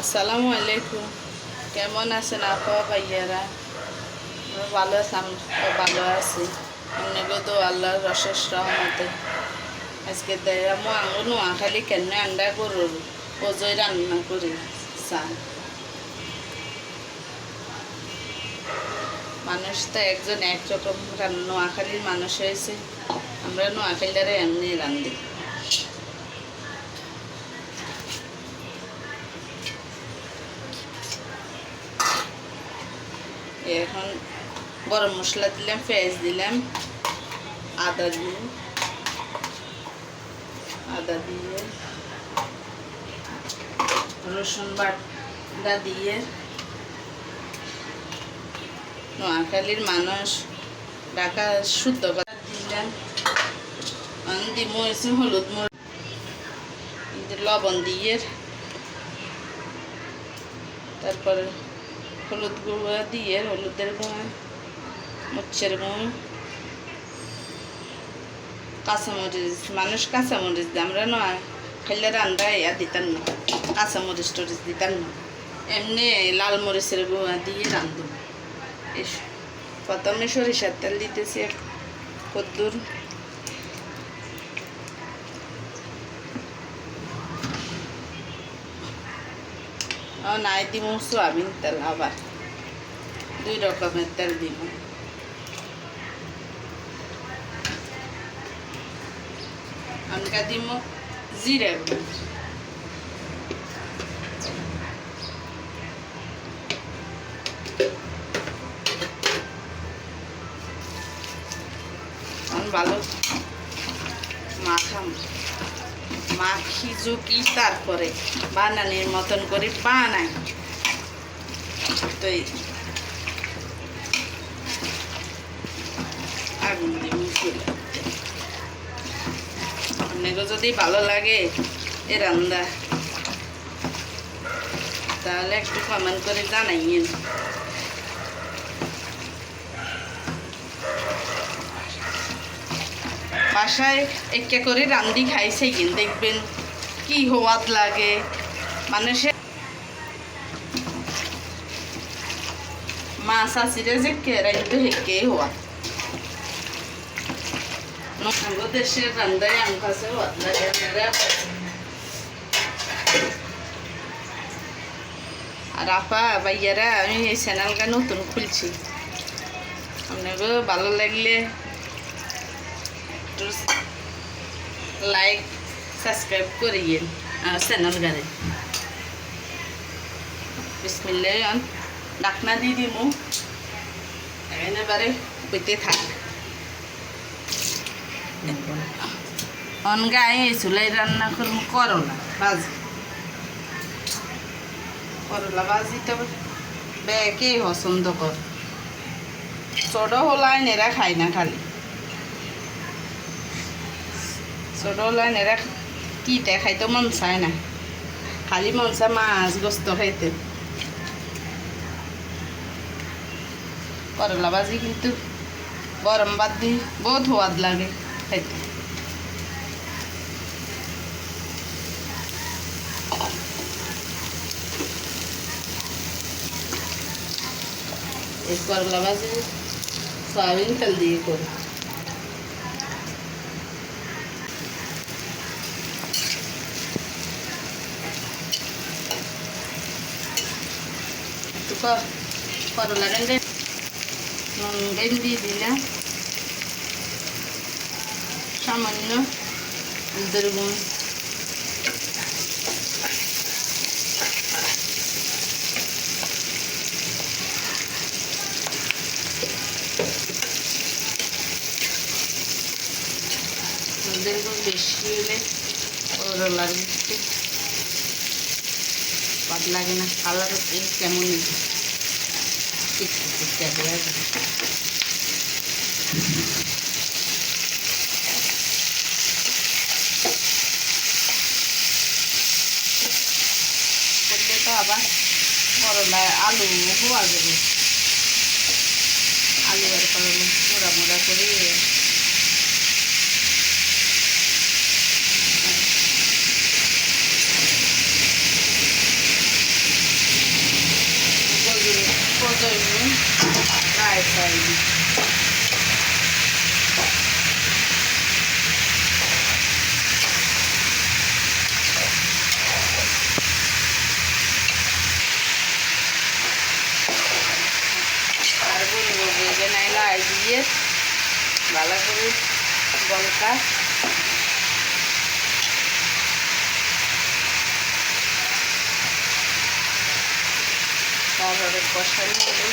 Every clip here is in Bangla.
আসসালামু আলাইকুম। কেমন আছেন আপা, ভাইয়ারা? আমরা ভালো আছি ভালো আছি। আপনাকে তো আল্লাহর অশেষ রহমতে। আজকে দেয় আমি আঙুর নোয়াখালী কেন আন্ডা করুর ওজয় রান্না করি চা মানুষ তো একজন একরকম নোয়াখালীর মানুষ হয়েছে। আমরা নোয়াখালীরা এমনি রান্ধি। এখন গরম মশলা দিলাম, পেঁয়াজ দিলাম, আদা দিয়ে আদা দিয়ে, রসুন বাটা দিয়ে, নোয়াখালীর মানুষ ঢাকা শুদ্ধ কথা দিলাম দি মরিচ হলুদ মরিচ লবণ দিয়ে। তারপরে হলুদ গুঁড়ো দিয়ে, হলুদের গুঁড়ো, মরিচের গুঁড়ো, কাঁচামরিচ। মানুষ কাঁচামরিচ দিয়ে, আমরা না খাইলে রান্না ইয়া দিতাম না। কাঁচামরিচ টরিচ দিতাম না। এমনি লাল মরিচের গুঁড়া দিয়ে রান্ধব এস, প্রথমে সরিষার তেল দিতেছি কদ্দুর। নাই দিব সোয়াবিন তেল আবার দুই রকমের তেল দিব আনকা দিব জিরে গুঁড়ো। ভালো মাখাম মাখি জুকি তারপরে? বানানির মতন করে বানাই তো আগুন দিয়ে যদি ভালো লাগে এ রান্না তাহলে একটু কমেন্ট করে জানাইয়েন। বাসায় একে করে রান্দি খাইছে কিন দেখবেন কি হওয়াত লাগে। মানুষের মাছ আসিরে যে কেরাইতে হেকে হওয়া দেশের আম লাগে আর আপা, ভাইয়ারা, আমি এই চ্যানেলটা নতুন খুলছি। আপনাকে ভালো লাগলে একটু লাইক, সাবস্ক্রাইব করিয়েন আমার চ্যানেল গানে। বিসমিল্লা ডাকনা দিয়ে দিমু। এবারে বইতে থাক। অনগায় চুলাই রান্না করব করলা ভাজি করলা ভাজিটা বেকে পছন্দ কর। ছোট হলাই নেরা খাই না খালি। ছোট হলাই নেরা কিটা খাইতে মন চায় না খালি মন চায় মাছ গোস্ত খাইতে করলা ভাজি কিন্তু গরম বাদ দি বহুত সোয়াদ লাগে খাইতে এই করলা ভাজি সয়াবিন তেল দিয়ে করি ক- করলা গেন্ডে নুন গেন্ডি দিলাম সামান্য গুণ দুধের গুণ বেশি হলে করলা দিতে স্বাদ লাগে না কালার কেমন টিকতে টিকতে দেওয়া করলে তো আবার করলা আলু হওয়া যাবে আলু আর করলা মোড়া মোড়া করে এই যে। আর বলব যে নাইলা দিয়ে ভালো করে বলকা তারপরে কষানো হলো।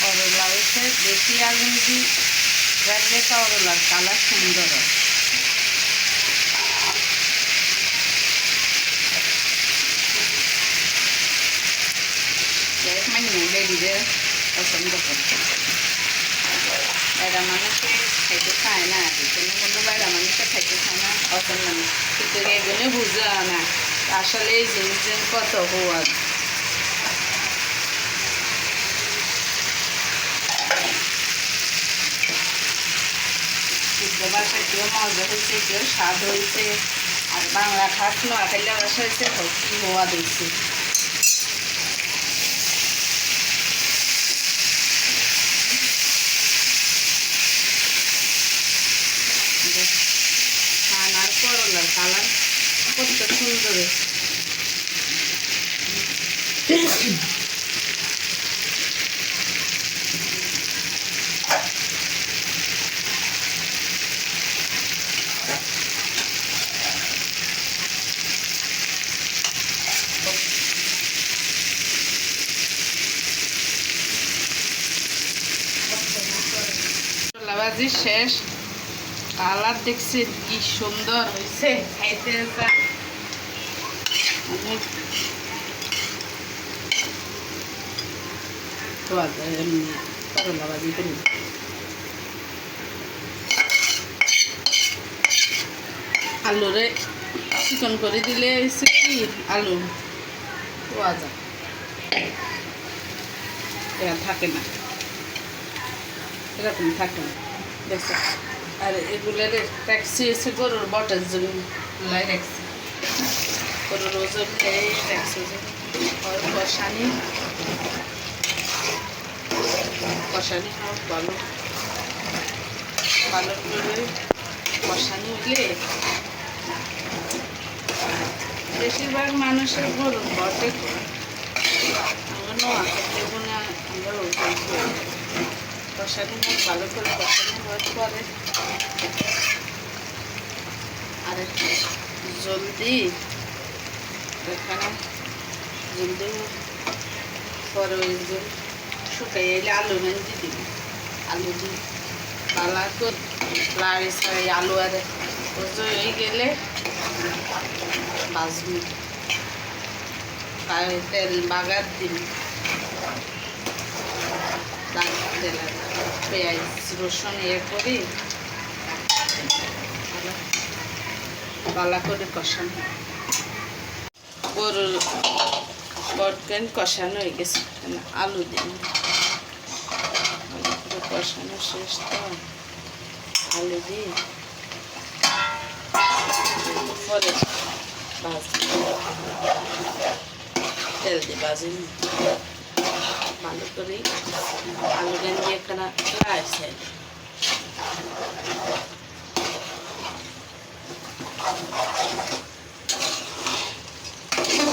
করলা হচ্ছে বেশি আগুন দি রাখলে করলার কালার সুন্দর হয়। মানে পছন্দ করে বাইরা মানুষে খাইতে খায় না এখানে কিন্তু বাইরা মানুষে খাইতে খায় না পছন্দ না কিন্তু এগুলো বুঝে না, আসলে জিনিসের কত হওয়া কেউ মজা হয়েছে কেউ স্বাদ হয়েছে আর বাংলা খাস নোয়াখালী ভাষা হয়েছে হওয়া দিচ্ছে করলার কালার। কত সুন্দর। শেষ। কালার দেখছি কি সুন্দর হয়েছে, খাইতে আলুরে চিকন করে দিলে হচ্ছে কি? আলু। পাওয়া যায়। এরা থাকে না। এরকম থাকে না। দেখছ আর এগুলো ট্যাক্সি এসে গরুর বটের জন্য লাই রাখছি। গরুর ওজন খেয়ে ট্যাক্সি আর কষানি কষানি হোক, ভালো। ভালো করে কষানি হলে বেশিরভাগ মানুষের গরুর বটে। আমরা নোয়া আমরা ওজন করি। কষানি হোক, ভালো করে কষানি হওয়ার পরে আর একটু জলদি। এখানে জলদি পরে ওই জল শুকাই এলে আলু মেঞ্জি দিবি। আলু দিই পালা কর লাড়ি ছাড়ি আলু আর হয়ে গেলে বাজবি তেল বাগার দিবি। তেল পেঁয়াজ, রসুন ইয়ে করি। পালা করে কষানো। গরুর বটকেন কষানো হয়ে গেছে। আলু দিন কষানো শেষ তো। আলু দিই পরে ভাজি। তেল দিয়ে ভাজি। ভালো করে আলু গান দিয়ে একখানা লাইছে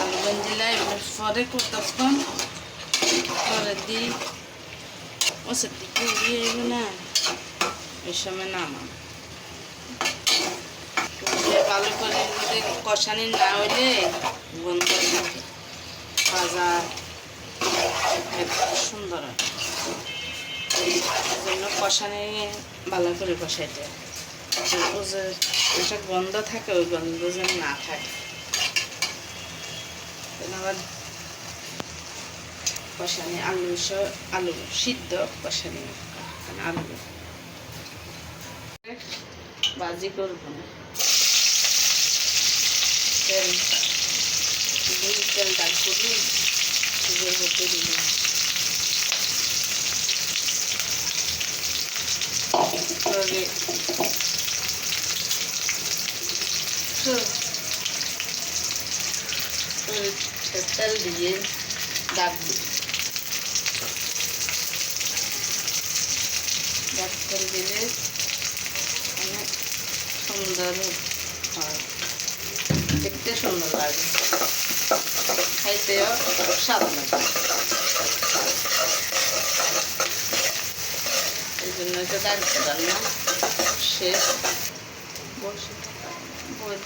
আলু গান দিলে পরে করতাম পরে দিই ও সত্যি কি উড়িয়ে না। ওই সময় উড়িয়ে ভালো করে কষানি না হইলে থাকে ভাজা সুন্দর হয়। জন্য কষানি ভালো করে কষাইতে। ও যে একটা গন্ধ থাকে, ওই গন্ধ যেন না থাকে। আবার কষানি আলু আলু, সিদ্ধ কষানি। মানে আলু। বাজি করব না। তেল তেল ডাল দুধের মধ্যে দিলাম তেল দিয়ে ডাক ডাক তেল দিলে অনেক সুন্দর হয় দেখতে সুন্দর লাগে খাইতেও স্বাদ লাগে এই জন্য তো দাগ দিলাম না শেষ। বসে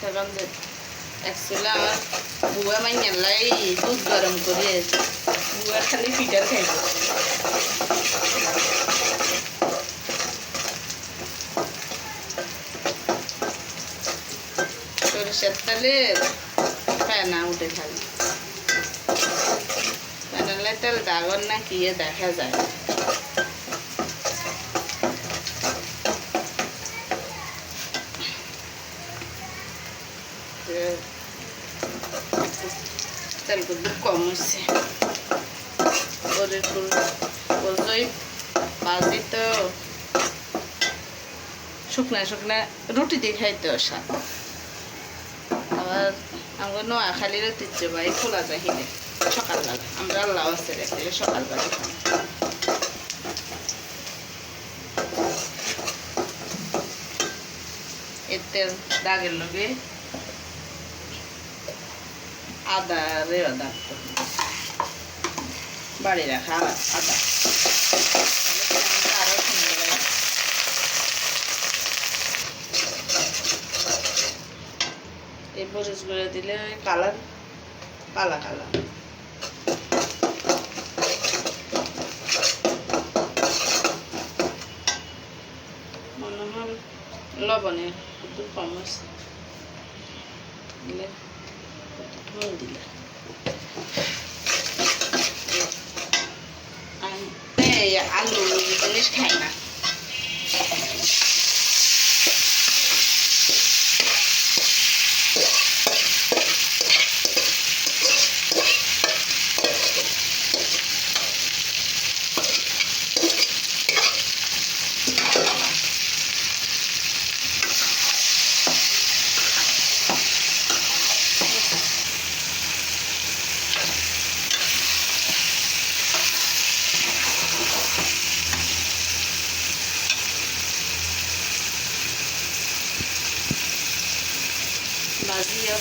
থাকাম যে অ্যাকচুয়ালি আমার বুয়া মাইয়ালাই দুধ গরম করে বুয়া খালি পিঠার খাইছে সরিষার তেলে ফেনা উঠে খালি ফেনালে তেল না কি এ দেখা যায়? তেল কিন্তু কম ওই বাজি তো রুটি দিয়ে আবার খোলা চাহিদে আমরা আল্লাহ এতে দাগের লগে আদা রে আদা বাড়ি রাখা আদা। এই করে দিলে কালার কালা কালা মনে হয় লবণে একটু কম আছে। দিলে নুন দিলে। আলু জিনিস খাই না।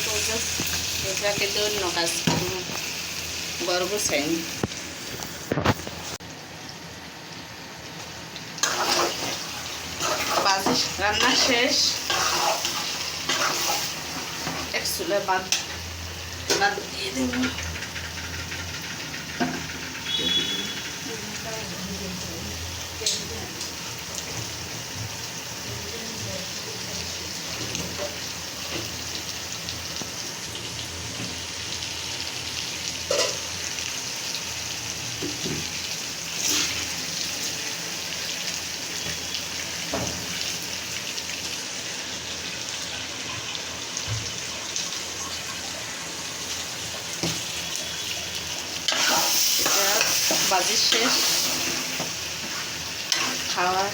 পর্যন্ত এটাকে তো অন্য কাজ করব গর্ব চাই বাজি রান্না শেষ এক চুলে বাদ বাদ দিয়ে দেবো এটা বাজির শেষ। খাওয়া।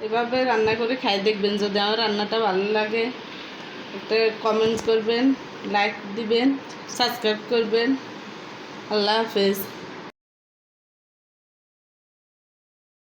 এভাবে রান্না করে খাই, দেখবেন যদি আমার রান্নাটা ভালো লাগে, একটা কমেন্টস করবেন লাইক দিবেন সাবস্ক্রাইব করবেন। আল্লাহ হাফেজ।